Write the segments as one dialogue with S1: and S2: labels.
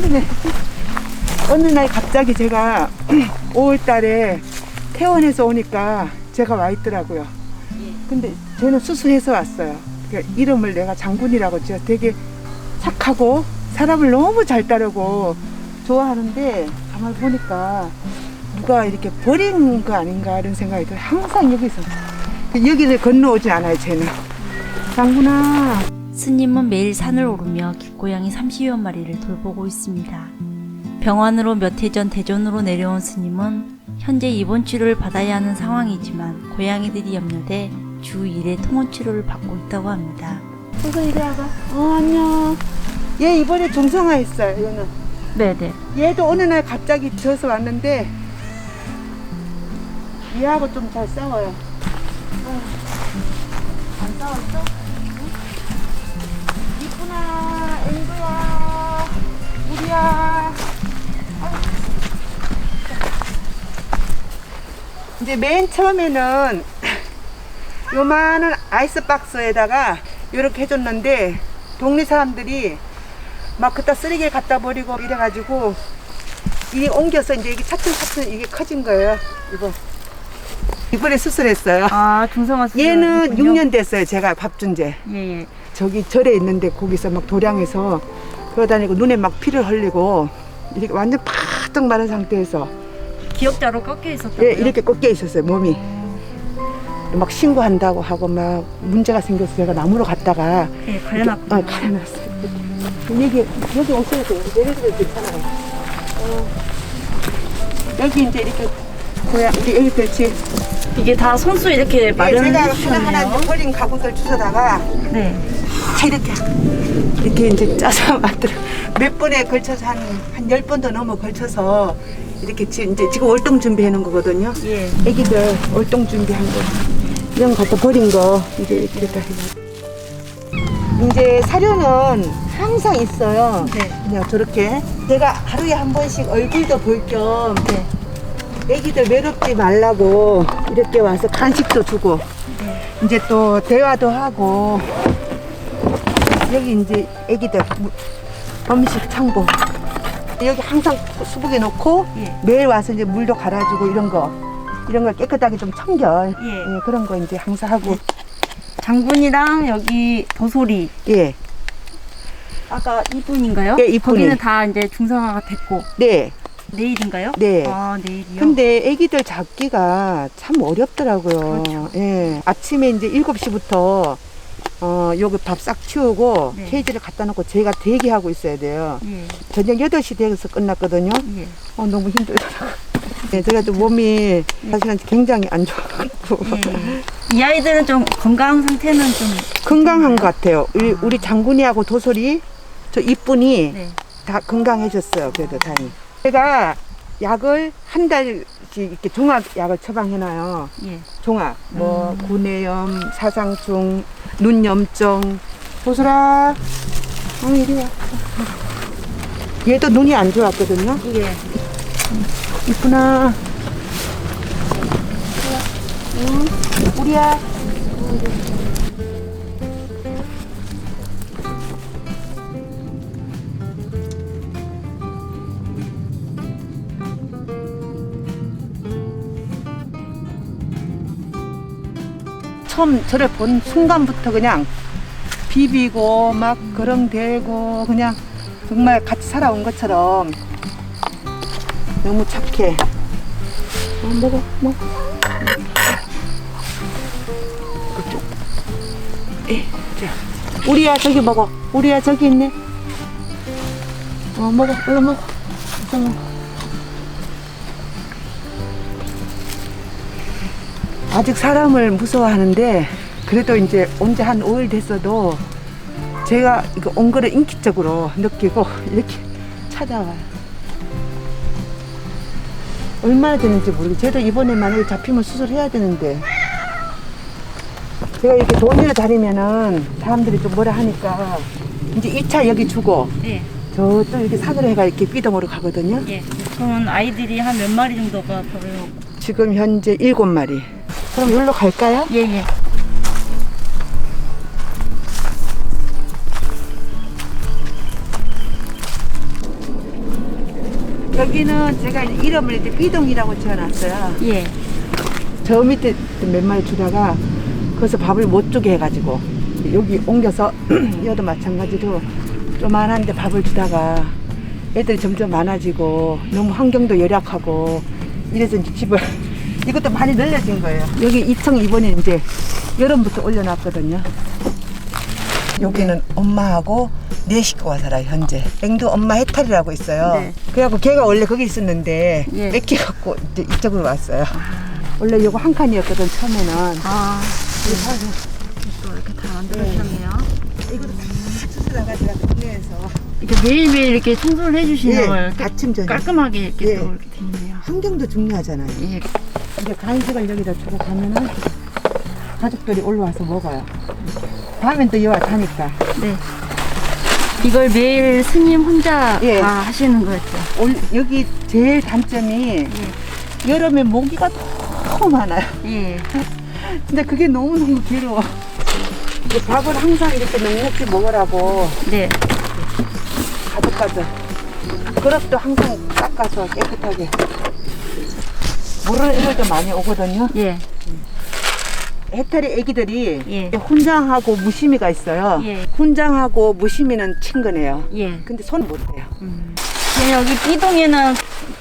S1: 힘드네. 어느 날 갑자기 제가 5월 달에 퇴원해서 오니까 제가 와 있더라고요. 근데 저는 수술해서 왔어요. 그러니까 이름을 내가 장군이라고 지어 되게 착하고 사람을 너무 잘 따르고 좋아하는데 가만히 보니까 누가 이렇게 버린 거 아닌가 이런 생각이 들어요. 항상 여기서 여기를 건너오지 않아요, 쟤는. 장군아.
S2: 스님은 매일 산을 오르며 길고양이 30여 마리를 돌보고 있습니다. 병원으로 몇 해 전 대전으로 내려온 스님은 현재 입원 치료를 받아야 하는 상황이지만 고양이들이 염려돼 주 1회 통원 치료를 받고 있다고 합니다.
S1: 어서 이리 와봐. 어, 안녕. 얘 이번에 중성화 했어요, 얘는.
S2: 네네.
S1: 얘도 어느 날 갑자기 져서 왔는데, 얘하고 좀 잘 싸워요. 어. 안 싸웠어? 우리야. 아유. 이제 맨 처음에는 요만한 아이스박스에다가 이렇게 해줬는데 동네 사람들이 막 그따 쓰레기를 갖다 버리고 이래가지고 이 옮겨서 이제 이게 차츰차츰 이게 커진 거예요. 이거 이번에 수술했어요.
S2: 아 중성화
S1: 얘는 6년 됐어요. 제가 밥준 지.
S2: 예예.
S1: 저기 절에 있는데 거기서 막 도량에서 걸어다니고 눈에 막 피를 흘리고 이렇게 완전 파떡 마른 상태에서
S2: 기억자로 꺾여 있었다고요?
S1: 예, 이렇게 꺾여 있었어요 몸이 막 신고한다고 하고 막 문제가 생겨서 제가 나무로 갔다가
S2: 예,
S1: 어, 가려놨어요. 여기, 여기 돼요. 내려도 괜찮아요. 어, 여기 이제 이렇게, 고양, 이제 여기 그렇지.
S2: 이게 다 손수 이렇게
S1: 예, 제가
S2: 해주셨네요.
S1: 하나하나 이제 버린 가구들 주워다가
S2: 네.
S1: 다 이렇게, 이렇게 이제 짜서 만들어. 몇 번에 걸쳐서 한, 한열 번도 넘어 걸쳐서 이렇게 지, 이제 지금 월동 준비해 놓은 거거든요.
S2: 예.
S1: 애기들 월동 준비한 거. 이런 거 갖다 버린 거. 이제 이렇게 다 해가지고. 이제 사료는 항상 있어요.
S2: 네.
S1: 그냥 저렇게. 제가 하루에 한 번씩 얼굴도 볼겸
S2: 네.
S1: 애기들 외롭지 말라고 이렇게 와서 간식도 주고
S2: 네.
S1: 이제 또 대화도 하고 여기 이제 애기들 무- 음식 창고 여기 항상 수북에 놓고
S2: 예.
S1: 매일 와서 이제 물도 갈아주고 이런 거 이런 걸 깨끗하게 좀 청결
S2: 예.
S1: 예, 그런 거 이제 항상 하고
S2: 장군이랑 여기 도솔이
S1: 예.
S2: 아까 이분인가요?
S1: 예, 이분이.
S2: 거기는 다 이제 중성화가 됐고
S1: 네.
S2: 내일인가요?
S1: 네.
S2: 아 내일이요.
S1: 근데 애기들 잡기가 참 어렵더라고요.
S2: 그렇죠.
S1: 예. 아침에 이제 7시부터 어, 여기 밥 싹 치우고
S2: 네.
S1: 케이지를 갖다 놓고 제가 대기하고 있어야 돼요.
S2: 예.
S1: 저녁 8시 돼서 끝났거든요.
S2: 예.
S1: 어, 너무 힘들더라고요. 네, 제가 좀 몸이 사실은 굉장히 안 좋아갖고
S2: 예. 이 아이들은 좀 건강 상태는 좀
S1: 건강한 것 같아요. 우리, 우리 장군이하고 도솔이 저 이쁜이
S2: 네.
S1: 다 건강해졌어요. 그래도 다행히. 제가 약을 한 달씩 이렇게 종합 약을 처방해놔요.
S2: 예.
S1: 종합. 뭐 구내염, 사상충, 눈염증. 도솔아, 어 이리 와. 얘도 눈이 안 좋았거든요.
S2: 예.
S1: 이쁘나. 응, 우리야. 처음 저를 본 순간부터 그냥 비비고 막 그렁대고 그냥 정말 같이 살아온 것처럼 너무 착해. 어, 먹어, 먹어. 그쪽. 에, 자. 우리야, 저기 먹어. 우리야, 저기 있네. 어, 먹어. 얼른 먹어. 어서 먹어. 아직 사람을 무서워하는데, 그래도 이제 온 지 한 5일 됐어도, 제가 이거 온 거를 인기적으로 느끼고, 이렇게 찾아와요. 얼마나 되는지 모르겠어요. 저도 이번에 만약에 잡히면 수술해야 되는데. 제가 이렇게 돈을 다니면은 사람들이 좀 뭐라 하니까 이제 1차 여기 주고
S2: 예.
S1: 저또 이렇게 산으로 해가 이렇게 삐동으로 가거든요.
S2: 예. 그러면 아이들이 한 몇 마리 정도가 별로
S1: 지금 현재 7마리. 그럼 여기로 갈까요?
S2: 예, 예.
S1: 여기는 제가 이름을 이제 삐동이라고 지어놨어요.
S2: 예.
S1: 저 밑에 몇 마리 주다가 거기서 밥을 못 주게 해가지고 여기 옮겨서 여도 마찬가지로 조만한데 밥을 주다가 애들이 점점 많아지고 너무 환경도 열악하고 이래서 이제 집을 이것도 많이 늘려진 거예요. 여기 2층 이번에 이제 여름부터 올려놨거든요. 여기는 엄마하고 네 식구가 살아요 현재. 앵두 엄마 해탈이라고 있어요.
S2: 네.
S1: 그래갖고 걔가 원래 거기 있었는데
S2: 예.
S1: 뺏겨갖고 이제 이쪽으로 왔어요. 원래 이거 한 칸이었거든 처음에는.
S2: 아, 또 이렇게 다 만들어주셨네요.
S1: 이것도 다 수술해가지고 동네에서
S2: 이렇게 매일매일 이렇게 청소를 해주시는 걸 이렇게
S1: 아침 저녁
S2: 깔끔하게 이렇게
S1: 예.
S2: 또 이렇게 되네요.
S1: 환경도 중요하잖아요.
S2: 예.
S1: 이제 간식을 여기다 주고 가면은 가족들이 올라와서 먹어요. 다음엔 또 여와 자니까.
S2: 네. 이걸 매일 스님 혼자
S1: 예.
S2: 다 하시는 거였죠.
S1: 올, 여기 제일 단점이 여름에 모기가 너무 많아요.
S2: 예.
S1: 근데 그게 너무너무 괴로워. 이제 밥을 항상 이렇게 넉넉히 먹으라고
S2: 네.
S1: 가득가득. 그릇도 항상 닦아서 깨끗하게. 물을 때 많이 오거든요.
S2: 예.
S1: 해탈이 애기들이
S2: 예.
S1: 훈장하고 무심이가 있어요.
S2: 예.
S1: 훈장하고 무심이는 친근해요.
S2: 예.
S1: 근데 손못 대요.
S2: 음. 그럼 여기 B동에는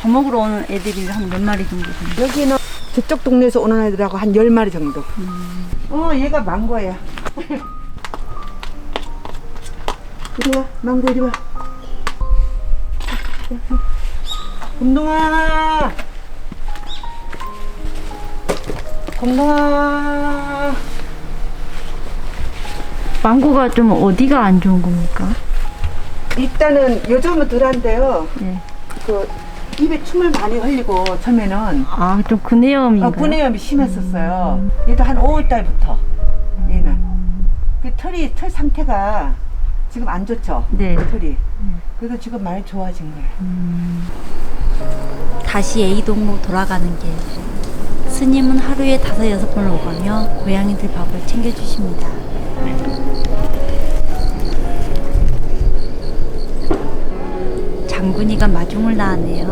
S2: 밥 먹으러 오는 애들이 한 몇 마리 정도 되나요?
S1: 여기는 저쪽 동네에서 오는 애들하고 한 10마리 정도. 어, 얘가 망고야. 이리 와, 망고 이리 와. 곰동아! 곰동아!
S2: 망고가 좀 어디가 안 좋은 겁니까?
S1: 일단은 요즘은 덜한데요.
S2: 예.
S1: 그 입에 춤을 많이 흘리고 처음에는
S2: 아, 좀 근해염인가요?
S1: 어, 분해염이 심했었어요. 얘도 한 5월 달부터 얘는 그 털이 털 상태가 지금 안 좋죠.
S2: 네.
S1: 털이. 그래도 지금 많이 좋아진 거예요.
S2: 다시 A동으로 돌아가는 길. 스님은 하루에 다섯 여섯 번을 오가며 고양이들 밥을 챙겨주십니다. 장군이가 마중을 나왔네요.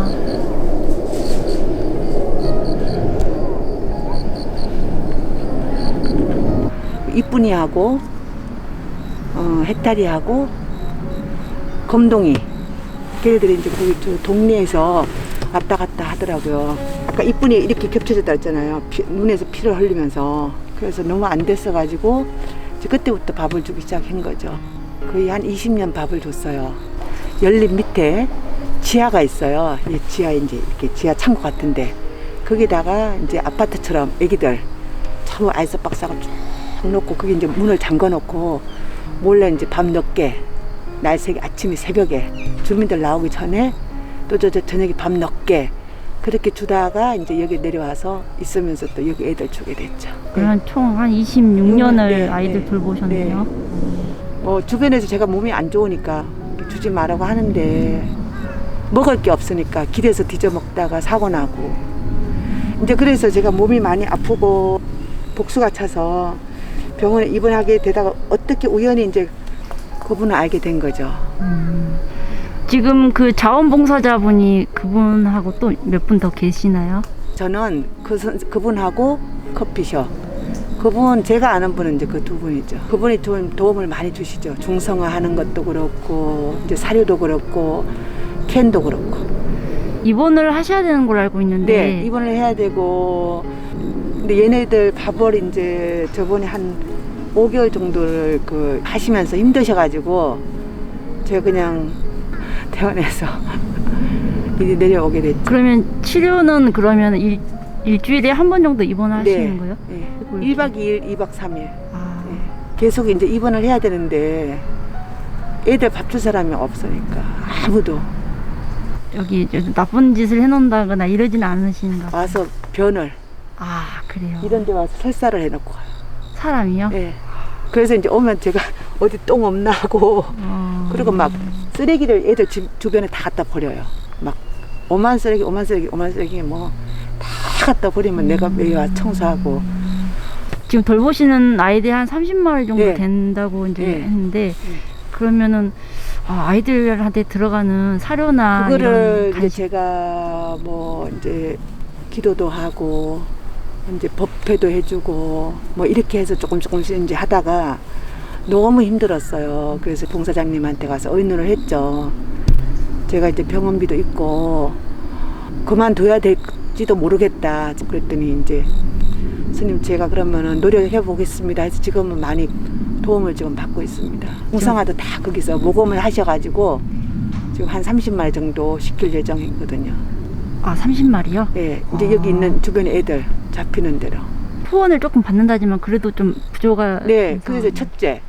S1: 이쁜이하고 어, 해탈이하고 검동이 걔네들이 이제 저 동네에서 왔다 갔다 하더라고요. 그러니까 이쁜이 이렇게 겹쳐졌다 했잖아요. 피- 눈에서 피를 흘리면서 그래서 너무 안 됐어 가지고 이제 그때부터 밥을 주기 시작한 거죠. 거의 한 20년 밥을 줬어요. 열린 밑에 지하가 있어요. 이 지하 이제 이렇게 지하 창고 같은데 거기다가 이제 아파트처럼 애기들 전부 아이스 박스가 쭉 놓고 그게 이제 문을 잠궈 놓고 몰래 이제 밤 늦게 날 새기 아침에 새벽에 주민들 나오기 전에 또 저 저녁에 밤 늦게 그렇게 주다가 이제 여기 내려와서 있으면서 또 여기 애들 주게 됐죠.
S2: 그러면 총한 26년을
S1: 네,
S2: 아이들
S1: 네.
S2: 돌보셨네요.
S1: 뭐 주변에서 제가 몸이 안 좋으니까 주지 말라고 하는데 먹을 게 없으니까 길에서 뒤져 먹다가 사고 나고 이제 그래서 제가 몸이 많이 아프고 복수가 차서 병원에 입원하게 되다가 어떻게 우연히 이제 그분을 알게 된 거죠.
S2: 지금 그 자원봉사자분이 그분하고 또 몇 분 더 계시나요?
S1: 저는 그 선- 그분하고 커피숍. 그분 제가 아는 분은 이제 그 두 분이죠. 그분이 좀 도움을 많이 주시죠. 중성화 하는 것도 그렇고 이제 사료도 그렇고 캔도 그렇고.
S2: 입원을 하셔야 되는 걸 알고 있는데
S1: 네, 입원을 해야 되고 근데 얘네들 밥을 이제 저번에 한 5개월 정도를 그 하시면서 힘드셔가지고 제가 그냥 퇴원해서 이제 내려오게 됐죠.
S2: 그러면 치료는 그러면 일, 일주일에 한 번 정도 입원을 하시는 거예요?
S1: 네.
S2: 그걸
S1: 1박 2일, 2박 3일.
S2: 아,
S1: 계속 이제 입원을 해야 되는데 애들 밥 줄 사람이 없으니까 아무도
S2: 여기 나쁜 짓을 해놓는다거나 이러진 않으신가 봐요.
S1: 와서 변을
S2: 아 그래요
S1: 이런 데 와서 설사를 해놓고 가요.
S2: 사람이요?
S1: 예. 그래서 이제 오면 제가 어디 똥 없나 하고
S2: 어,
S1: 그리고 막 쓰레기를 애들 집 주변에 다 갖다 버려요. 막 오만 쓰레기, 오만 쓰레기, 오만 쓰레기 뭐 다 갖다 버리면 내가 매일 와 청소하고
S2: 지금 돌보시는 아이들이 한 30마리 정도
S1: 네.
S2: 된다고 이제
S1: 네.
S2: 했는데 그러면은 아, 아이들한테 들어가는 사료나
S1: 그거를 이제
S2: 간식
S1: 제가 뭐 이제 기도도 하고 이제 법회도 해주고 뭐 이렇게 해서 조금 조금씩 이제 하다가 너무 힘들었어요. 그래서 봉사장님한테 가서 의논을 했죠. 제가 이제 병원비도 있고 그만둬야 될지도 모르겠다. 그랬더니 이제 스님 제가 그러면은 노력해 보겠습니다. 해서 지금은 많이 도움을 지금 받고 있습니다. 공상화도 다 거기서 모금을 하셔가지고 지금 한 30마리 정도 시킬 예정이거든요.
S2: 아 30마리요?
S1: 예, 이제
S2: 아.
S1: 여기 있는 주변 애들 잡히는 대로.
S2: 후원을 조금 받는다지만 그래도 좀 부조가
S1: 네, 그래서. 첫째,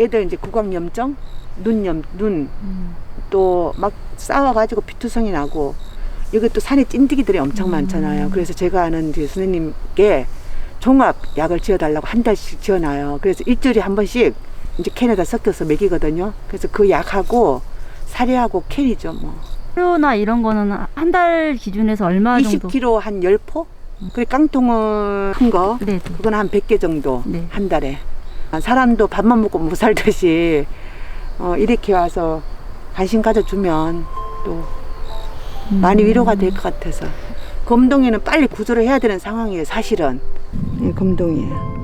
S1: 애들 이제 구강염증, 눈염, 눈,
S2: 음.
S1: 또 막 싸워가지고 피투성이 나고, 여기 또 산에 찐득이들이 엄청
S2: 음.
S1: 많잖아요. 그래서 제가 아는 이제 선생님께 종합 약을 지어달라고 한 달씩 지어놔요. 그래서 일주일에 한 번씩 이제 캔에다 섞여서 먹이거든요. 그래서 그 약하고 사료하고 캔이죠, 뭐.
S2: 사료나 이런 거는 한 달 기준에서 얼마 정도?
S1: 20kg 한 10포? 그리고 깡통은 큰 거,
S2: 네, 네.
S1: 그건 한 100개 정도
S2: 네.
S1: 한 달에 아, 사람도 밥만 먹고 못 살듯이 어, 이렇게 와서 관심 가져주면 또 많이
S2: 음.
S1: 위로가 될 것 같아서 검동이는 빨리 구조를 해야 되는 상황이에요 사실은 예, 검동이에요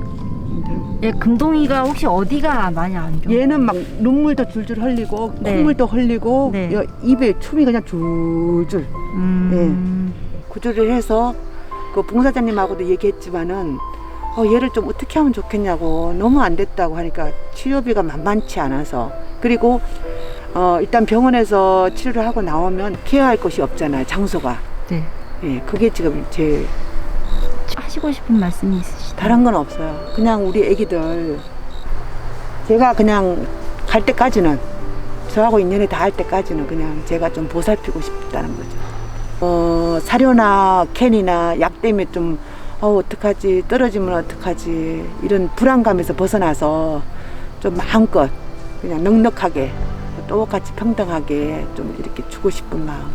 S2: 예, 금동이가 혹시 어디가 많이 안 좋아?
S1: 얘는 막 눈물도 줄줄 흘리고
S2: 네.
S1: 콧물도 흘리고
S2: 네.
S1: 여- 입에 춤이 그냥 줄줄
S2: 음.
S1: 구조를 해서 그 봉사자님하고도 얘기했지만은 어, 얘를 좀 어떻게 하면 좋겠냐고 너무 안 됐다고 하니까 치료비가 만만치 않아서 그리고 어, 일단 병원에서 치료를 하고 나오면 케어할 곳이 없잖아요 장소가.
S2: 네.
S1: 예 그게 지금 제일
S2: 하시고 싶은 말씀이 있으시다.
S1: 다른 건 없어요. 그냥 우리 애기들 제가 그냥 갈 때까지는 저하고 인연이 다할 때까지는 그냥 제가 좀 보살피고 싶다는 거죠. 어, 사료나 캔이나 약 때문에 좀 어, 어떡하지? 떨어지면 어떡하지? 이런 불안감에서 벗어나서 좀 마음껏 그냥 넉넉하게 똑같이 평등하게 좀 이렇게 주고 싶은 마음